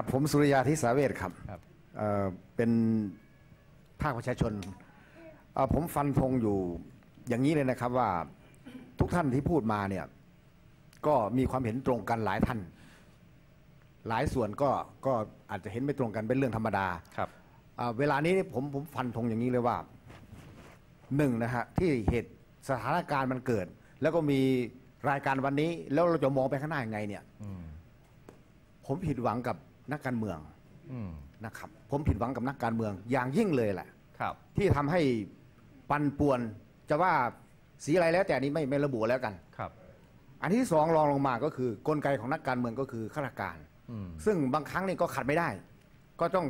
ครับ ผมสุริยาทิสาเวทครับครับเอ่อเป็นภาคประชาชนเอ่อผมฟันธงอยู่อย่างนี้เลยนะครับว่าทุกท่านที่พูดมาเนี่ย ก็มีความเห็นตรงกันหลายท่าน หลายส่วนก็ก็อาจจะเห็นไม่ตรงกันเป็นเรื่องธรรมดาครับอ่าเวลานี้ผมผมฟันธงอย่างนี้เลยว่าหนึ่งนะฮะที่เหตุสถานการณ์มันเกิด แล้วก็มีรายการวันนี้ แล้วเราจะมองไปข้างหน้ายังไงเนี่ยอืมผมผิดหวังกับ นักการเมืองอืมนะครับผมผิดหวังกับนักการเมืองอย่างยิ่งเลยแหละครับ ที่ทำให้ปันป่วน จะว่าสีอะไรแล้วแต่อันนี้ไม่ไม่ระบุแล้วกันครับ อันที่สองรองลงมาก็คือกลไกของนักการเมืองก็คือข้าราชการอืมซึ่งบางครั้งนี่ก็ขัดไม่ได้ ก็ต้อง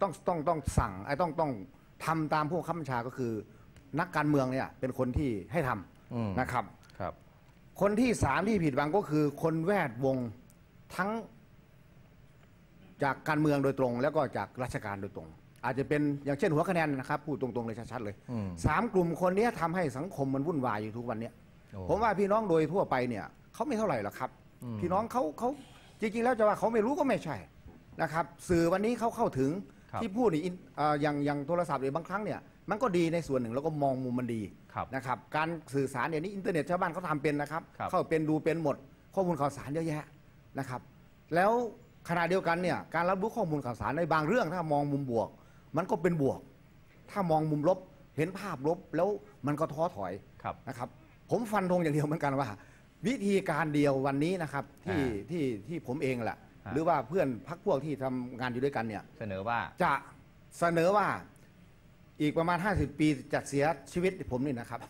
ต้องต้องต้องสั่งไอ้ต้องต้องทำตามผู้ข้าบัญชาก็คือ นักการเมืองเนี่ยเป็นคนที่ให้ทำอืมนะครับครับ คนที่สามที่ผิดหวังก็คือคนแวดวงทั้ง จากการเมืองโดยตรง แล้วก็จากราชการโดยตรง อาจจะเป็นอย่างเช่นหัวคะแนนนะครับพูดตรงๆเลยชัดๆเลยอืมสามกลุ่มคนเนี้ยทำให้สังคมมันวุ่นวายอยู่ทุกวันเนี้ยโอ้ผมว่าพี่น้องโดยทั่วไปเนี่ยเขาไม่เท่าไหร่หรอกครับอืมพี่น้องเขาเขาจริงๆแล้วจะว่าเขาไม่รู้ก็ไม่ใช่นะครับ สื่อวันนี้เขาเข้าถึงครับที่พูดนี่อินเอ่ออย่างอย่างโทรศัพท์เนี่ยบางครั้งเนี่ยมันก็ดีในส่วนหนึ่งแล้วก็มองมุมมันดีครับนะครับการสื่อสารเดี๋ยวนี้อินเทอร์เน็ตชาวบ้านเขาทำเป็นนะครับครับ เข้าเป็นดูเป็นหมด ข้อมูลข่าวสารเยอะแยะนะครับ แล้ว ขณะเดียวกันเนี่ยการรับรู้ข้อมูลข่าวสารในบางเรื่อง ถ้ามองมุมบวก มันก็เป็นบวก ถ้ามองมุมลบเห็นภาพลบแล้วมันก็ท้อถอยครับนะครับ ผมฟันธงอย่างเดียวเหมือนกันว่า วิธีการเดียววันนี้นะครับที่อ่าที่ที่ผมเองแหละฮะหรือว่าเพื่อนพักพวกที่ทำงานอยู่ด้วยกันเนี่ย เสนอว่าจะเสนอว่าอีกประมาณ 50 ปีจะเสียชีวิตผมนี่นะครับ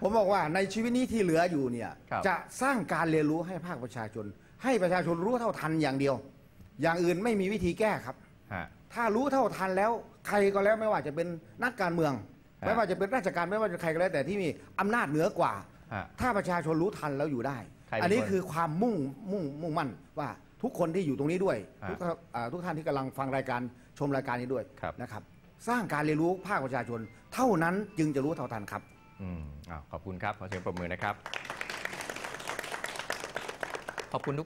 ผมบอกว่าในชีวิตนี้ที่เหลืออยู่เนี่ยครับจะสร้างการเรียนรู้ให้ภาคประชาชน ให้ประชาชนรู้เท่าทันอย่างเดียว อย่างอื่นไม่มีวิธีแก้ครับฮะถ้ารู้เท่าทันแล้วใครก็แล้วไม่ว่าจะเป็นนักการเมืองฮะไม่ว่าจะเป็นราชการไม่ว่าจะใครก็แล้วแต่ที่มีอำนาจเหนือกว่าฮะถ้าประชาชนรู้ทันแล้วอยู่ได้ใครเป็นอันนี้คนคือความมุ่งมุ่งมุ่งมั่นว่าทุกคนที่อยู่ตรงนี้ด้วยฮะทุกท่านอ่าทุกท่านที่กำลังฟังรายการชมรายการนี้ด้วยครับนะครับ สร้างการเรียนรู้ภาคประชาชน เท่านั้นจึงจะรู้เท่าทันครับอืมอ้าวขอบคุณครับขอเสียงปรบมือนะครับ ขอบคุณทุก